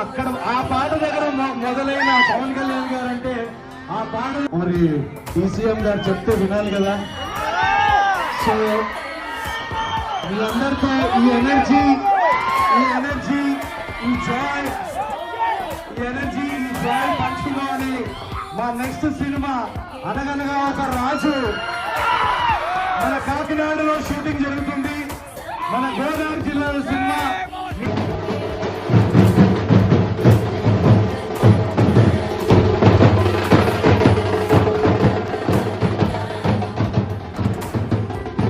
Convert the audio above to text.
అక్కడ ఆ పాట దగ్గర మొదలైన పవన్ కళ్యాణ్ గారు అంటే ఆ పాట మరి డిసిఎం గారు చెప్తే వినాలి కదా? సో మీ అందరితో ఈ ఎనర్జీ ఈ ఎనర్జీ ఈ జాయ్ ఈ ఎనర్జీ ఈ జాయ్ పంచుకోవాలి. మా నెక్స్ట్ సినిమా అనగనగా ఒక రాజు. మన కాకినాడలో షూటింగ్ జరుగుతుంది. మన గోదావరి జిల్లాలో సినిమా.